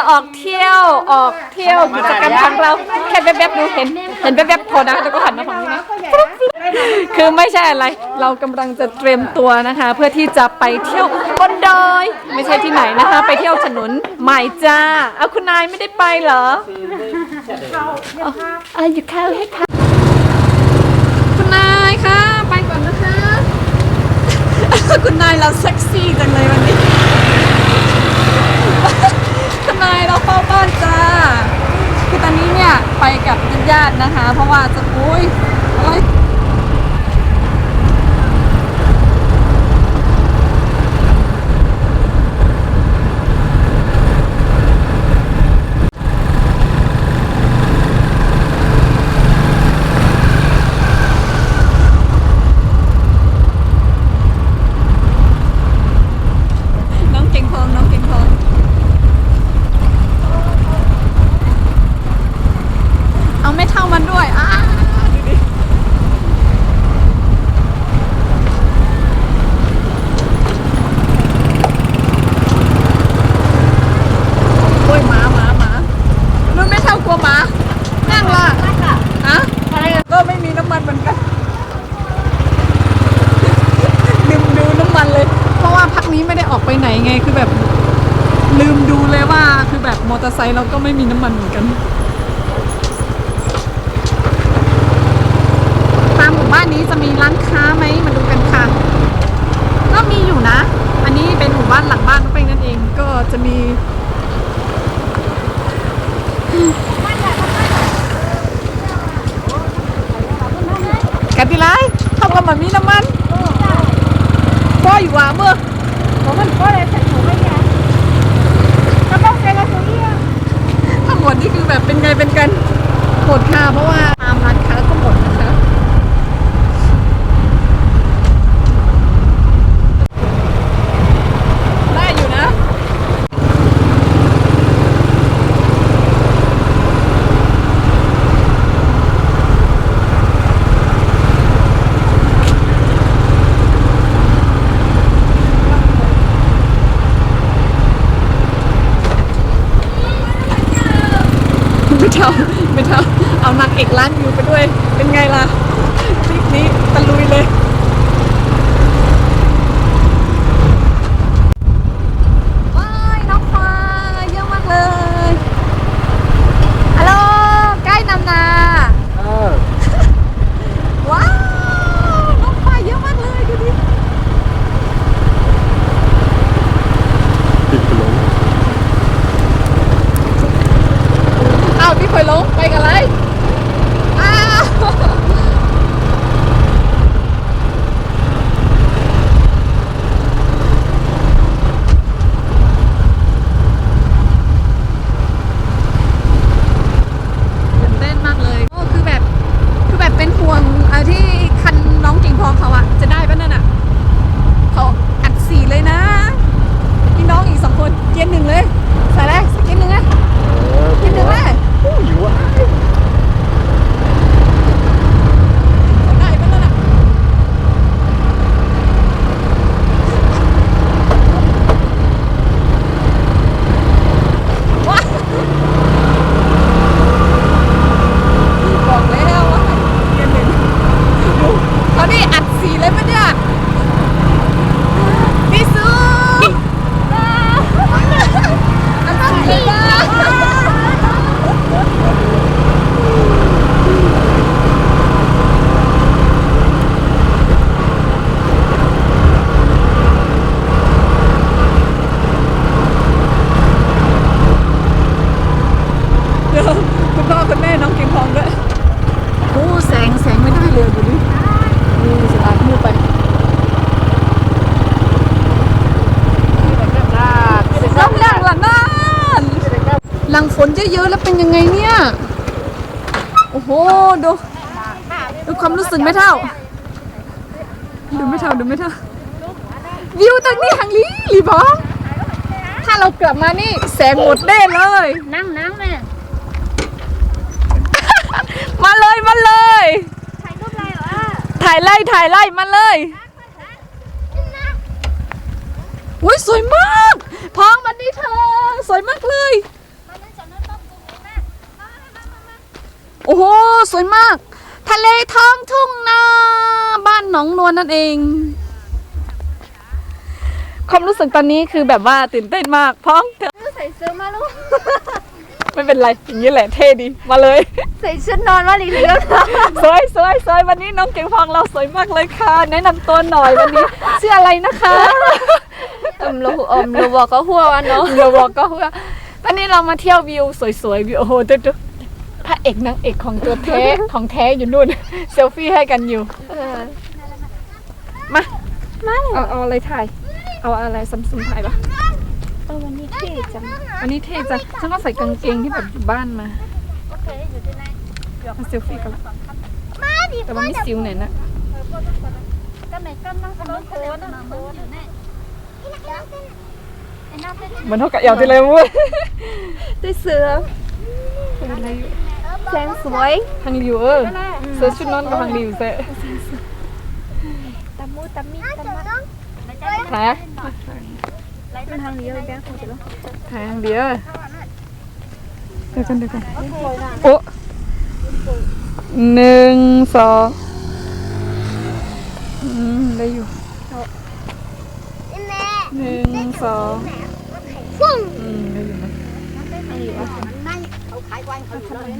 จะออกเที่ยวออกเที่ยวกิจกรรมของเราแค่แวบๆดูเห็น เห็นแวบๆโทรนะแล้วก็หันมาฝั่งนี้นะคือไม่ใช่อะไร เรากำลังจะเตรียมตัวนะคะ เพื่อที่จะไปเที่ยวบนดอยไม่ใช่ที่ไหนนะคะ ไปเที่ยวถนนใหม่จ้าเอาคุณนายไม่ได้ไปเหรอเอาอยู่ข้าวให้ค่ะคุณนายค่ะไปก่อนนะคะ คุณนายเราเซ็กซี่จังเลยวันนี้คุณ นายเราเข้าบ้านจ้า คือตอนนี้เนี่ยไปกับญาติๆนะคะ เพราะว่าจะอุ้ยอะไร น้องเก่งทองน้องเก่งทอง เอาไม่เท่ามันด้วยอ้าดูดิโอ้ยหมาหมาหมารุ่นไม่เท่ากลัวหมานั่งล่ะอะก็ไม่ มันกันลืมดูน้ำมันเลย เพราะว่าพักนี้ไม่ได้ออกไปไหนไงคือแบบลืมดูเลยว่าคือแบบมอเตอร์ไซค์เราก็ไม่มีน้ำมันเหมือนกันตามหมู่บ้านนี้จะมีร้านค้าไหมมาดูกันค่ะก็มีอยู่นะ อันนี้เป็นหมู่บ้านหลังบ้านน้องเป้งนั่นเองก็จะมี กันทีไรเท่ากับมันมีน้ำมันพ่ออยู่ว่าเมื่อ Có mình có đây thành thủ với nhà Nó bốc xe ra xuống đi ทั้งหมดนี่คือแบบเป็นไงเป็นกันหมดค่ะเพราะว่าตามร้านค้าก็หมดนะคะได้อยู่นะ ไม่เท่า ไม่เท่าเอานางเอกล้านวิวไปด้วย เป็นไงล่ะคลิปนี้ตะลุยเลยว้ายน้องควายเยอะมากเลยฮัลโหลใกล้นำนาว้าวน้องควายเยอะมากเลยดูดิ อ้าวพี่เคยลงไปกันเลยอ้าวตื่นเต้นมากเลยโอ้คือแบบ คือแบบเป็นห่วงอะที่คันน้องกิ่งทองเขาอะจะได้ปะนั่นอะเขาอัดสีเลยนะพี่น้องอีกสองคนเกียร์หนึ่งเลยใส่เลยเกียร์หนึ่งอะเกียร์หนึ่งเลย ได้ปะนั่นอะว้าวบอกแล้วว่าเรียนหนึ่งดูเขานี่อัดสีเลยปะเนี่ยพี่ซูอัดสีเลยนะ เดี๋ยวคุณพ่อคุณแม่น้องเก่งทองด้วยโอ้แสงแสงไม่ได้เลยดูดินี่สตาร์ทมือไปน้ำดังละนั่น หลังฝนเยอะๆแล้วเป็นยังไงเนี่ย โอ้โห ดูดูความรู้สึกไม่เท่า ดูไม่เท่าดูไม่เท่า วิวตรงนี้ทางนี้หรือเปล่าถ้าเรากลับมานี่แสงหมดแน่เลย Nắng nắng nè มาเลยมาเลย Thầy lúc này hả ถ่ายไล่ถ่ายไล่มาเลยอุ้ยสวยมากพ้องมันนี่เธอ สวยมากเลย วยมาก ทะเลท้องทุ่งนาบ้านหนองนวลนั่นเองความรู้สึกตอนนี้คือแบบว่าตื่นเต้นมากพ้องเถอะใส่เสื้อมาลูกไม่เป็นไรอย่างนี้แหละเท่ดีมาเลย ใส่ชุดนอนมาหลีเลี้ยวสวยสวยสวยวันนี้น้องเก่งพองเราสวยมากเลยค่ะ แนะนำตัวหน่อยวันนี้ชื่ออะไรนะคะอมลูอมลูบอกก็หัววันเนาะเดี๋ยวบอกก็เพื่อตอนนี้เรามาเที่ยววิวสวยๆวิวโอ้โหดูดูพ ระเอกนางเอกของตัวแท้ ของแท้อยู่นู่น เซลฟี่ให้กันอยู่ มามาเลยเอาเอาอะไรถ่าย เอาอะไรซัมซุงถ่ายปะเออวันนี้เท่จังวันนี้เท่จังฉันก็ใส่กางเกงที่แบบอยู่บ้านมามาเซลฟี่กันละแต่ว่าไม่ซิวไหนอยนะก็ไหนก็นั่งทำโค้ดนั่งโค้ดเหมือนเท่ากับเอวที่เลยเว้ยได้เสื้อเป็นอะไรอยู่ แสงสวยทางริวเออเสื้อชุดนอนกับทางริวเซ่ตามูตามีตามาถ่ายอะมันทางนี้เลยแบงค์คงจะรู้ถ่ายทางเดียวเดี๋ยวกันเดี๋ยวกันโอ้หนึ่งสองอืมได้อยู่หนึ่งสองอืมได้อยู่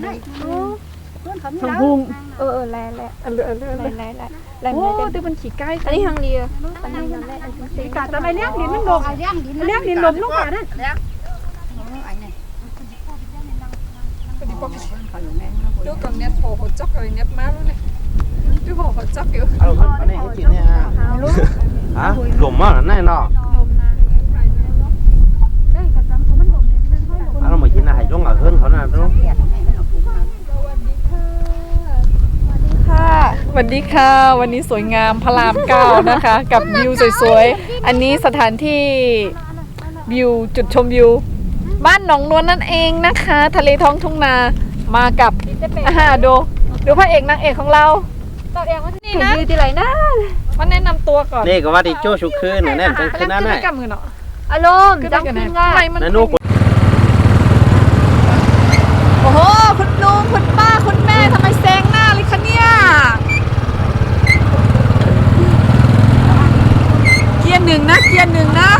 นะทางพุงเออเออแลแลอันเลืออันเลืออันแลเลือแลแลแลโอ้แลดูมันขี่ใกล้อันนี้ทางนี้อันนี้นั่นแหละอันนี้กาจะไปเลี้ยงดินมันดกเลี้ยงดินลมลูกกานั่นดูกับเน็ตโผล่หัวจอกอะไรเน็ตมาแล้วเนี่ยดูโผล่หัวจอกอยู่เอาขึ้นมาเนี่ยให้กินเนี่ยฮะฮะหลมมากแน่นอนอัน นั้นมากินอาหารย่องอะขึ้นเขาน่ะรู้ค่ะสวัสดีค่ะ วันนี้สวยงามพระรามเก้านะคะ กับวิวสวยๆ อันนี้สถานที่วิวจุดชมวิว บ้านหนองนวลนั่นเองนะคะ ทะเลท้องทุ่งนามากับอาหาดูดูพระเอกนางเอกของเรานี่ถึงนะยืดที่ไหนนะมาแนะนำตัวก่อนนี่ก็ว่าที่โจ้ชุกขึ้นเนี่ยแน่นจังขึ้นนั่นขึ้นน่ะไปกับมือเนาะอารมณ์ขึ้นจังไปกันขึ้นนะง่าทำไมยมันนั่นนู่น โอ้โห คุณลุงคุณป้า คุณแม่ทำไมแซงหน้าเลยคะเนี่ย เกียร์หนึ่งนะ เกียร์หนึ่งนะ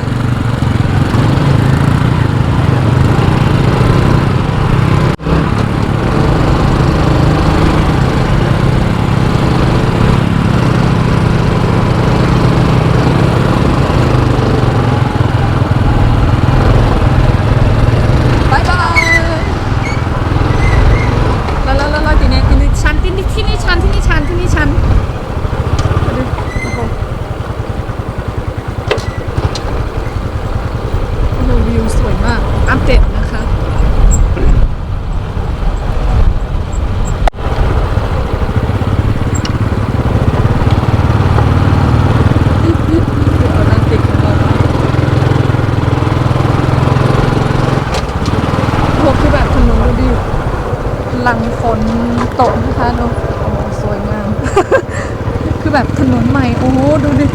บายบายแล้วแล้วแล้วแล้วทีนี้ทีนี้ชันที่นี่ที่นี่ชันที่นี่ชันที่นี่ชันดูโอ้โหโอ้โหวิวสวยมาก อัปเดตนะคะ เอาหน้าติดของเราไป พวกคือแบบถนนดูดิหลังฝนตกนะคะดูโอ้โหสวยงาม คือแบบ ถนนใหม่ โอ้โห ดูดิ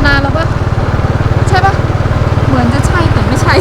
ำนานแล้วปะใช่ปะเหมือนจะใช่แต่ไม่ใช่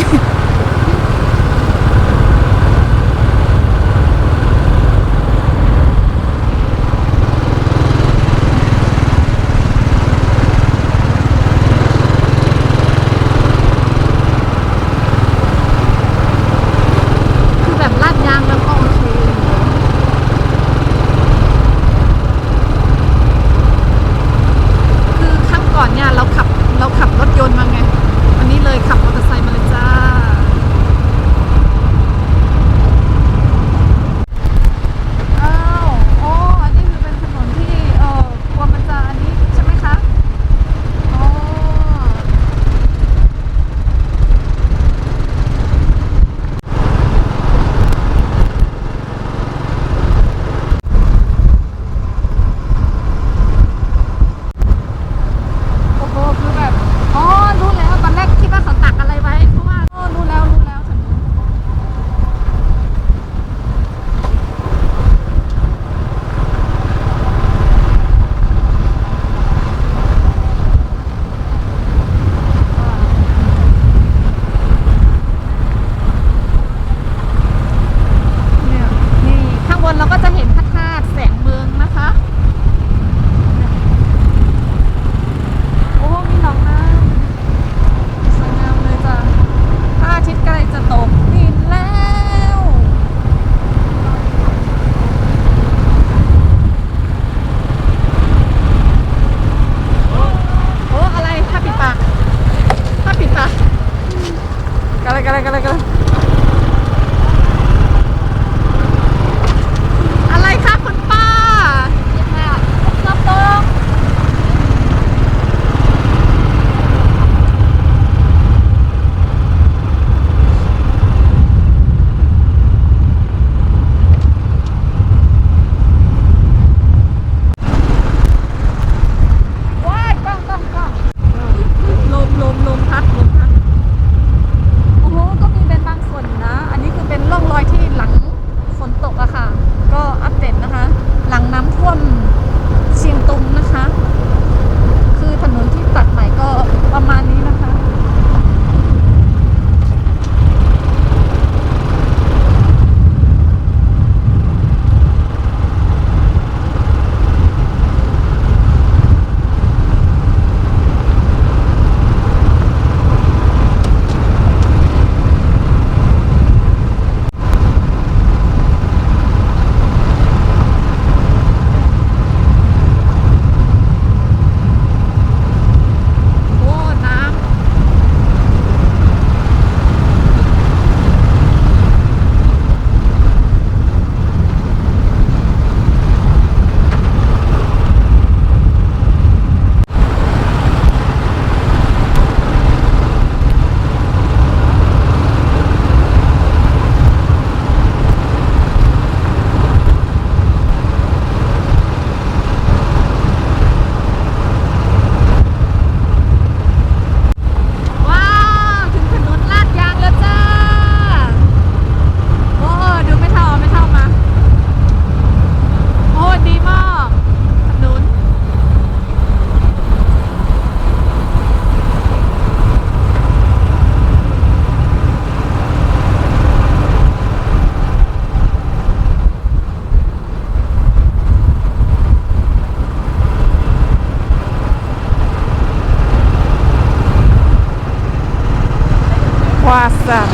วาสัน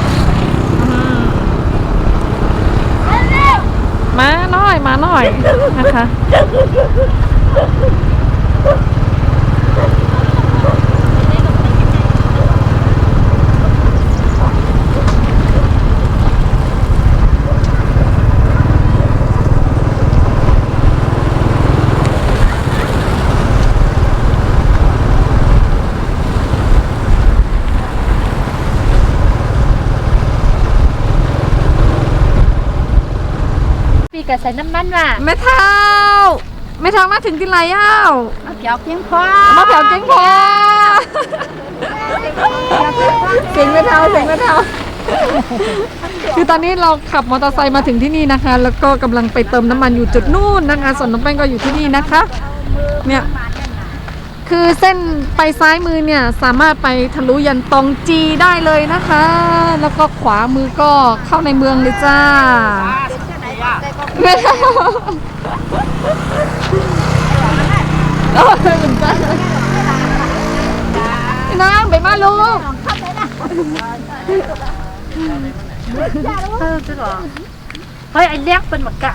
มาหน่อย มาหน่อยนะคะ ปีกะใส่น้ำมันว่ะแม่เท่าแม่เท่ามาถึงที่ไรอ้าวเอาเกี่ยวเพียงพอมาแผ่วเก่งพอเสียงแม่เท่าเสียงแม่เท่าคือตอนนี้เราขับมอเตอร์ไซค์มาถึงที่นี่นะคะ แล้วก็กำลังไปเติมน้ำมันอยู่จุดนู่นนะคะส่วนน้องแป้งก็อยู่ที่นี่นะคะ เนี่ยคือเส้นไปซ้ายมือเนี่ยสามารถไปทะลุยันตองจีได้เลยนะคะ แล้วก็ขวามือก็เข้าในเมืองเลยจ้า ไม่เอาเอาไปเหมือนกันพี่นางไปมาลูกเออจริงเหรอเฮ้ยไอ้เลี้ยงเป็นหมดกะ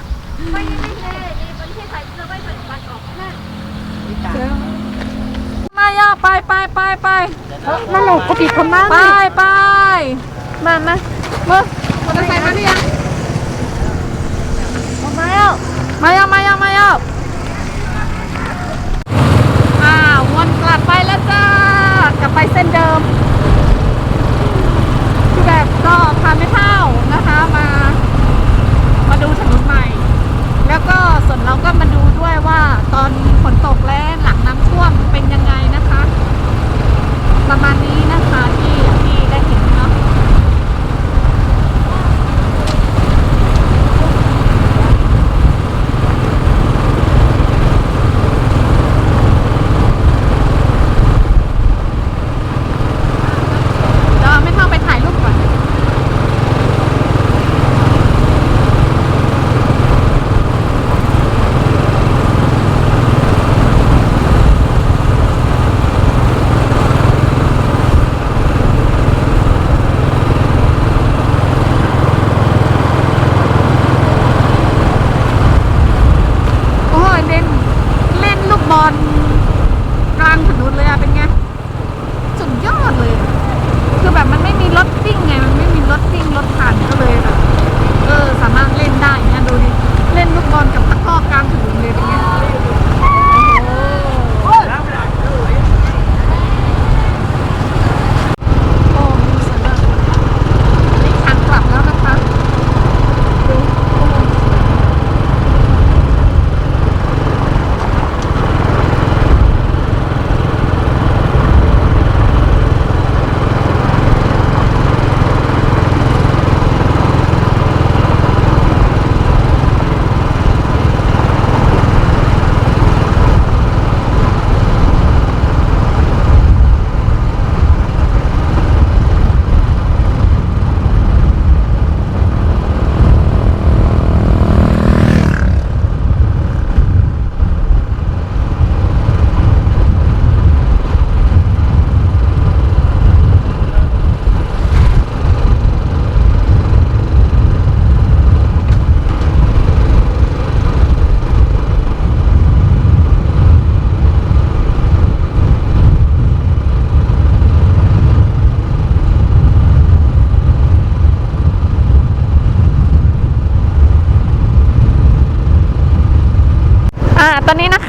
มาย่าไปไปไปไปนั่นแหละก็ผิดคนมากไปเลยไปมามาเมื่อมอเตอร์ไซค์มาหรือยัง มาแล้ว มาย่ามาย่ามาย่าอ้าวนกลับไปแล้วจ้ากลับไปเส้นเดิมคือแบบก็พาไม่ท่าน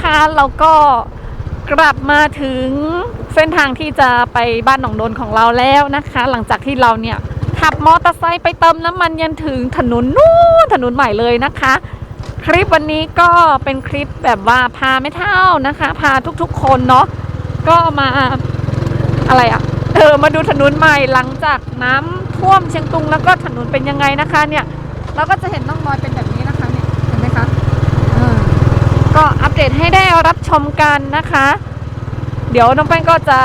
คะเราก็กลับมาถึงเส้นทางที่จะไปบ้านหนองโดนของเราแล้วนะคะ หลังจากที่เราเนี่ยขับมอเตอร์ไซค์ไปเติมน้ำมันยันถึงถนนนู้นถนนใหม่เลยนะคะ คลิปวันนี้ก็เป็นคลิปแบบว่าพาไม่เท่านะคะ พาทุกๆคนเนาะก็มาอะไรอะเออมาดูถนนใหม่หลังจากน้ำท่วมเชียงตุงแล้วก็ถนนเป็นยังไงนะคะเนี่ย เราก็จะเห็นน้องรอยเป็นแบบนี้นะคะเนี่ยเห็นไหมคะเออ ก็อัปเดตให้ได้รับชมกันนะคะ เดี๋ยวน้องแป้งก็จะ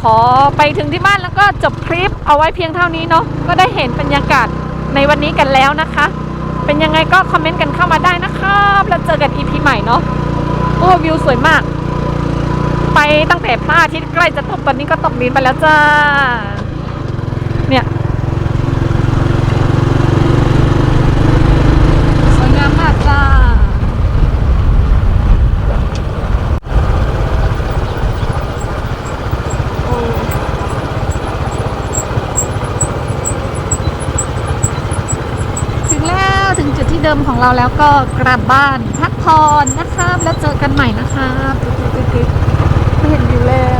ขอไปถึงที่บ้านแล้วก็จบคลิปเอาไว้เพียงเท่านี้เนาะก็ได้เห็นบรรยากาศในวันนี้กันแล้วนะคะ เป็นยังไงก็คอมเมนต์กันเข้ามาได้นะครับแล้วเจอกันอีพีใหม่เนาะโอ้วิวสวยมาก ไปตั้งแต่พระอาทิตย์ใกล้จะตกตอนนี้ก็ตกดินไปแล้วจ้า เนี่ย สวยงามมากจ้า ถึงแล้วถึงจุดที่ เราแล้วก็กลับบ้านพักผ่อนนะครับ แล้วเจอกันใหม่นะครับไม่เห็นอยู่แล้ว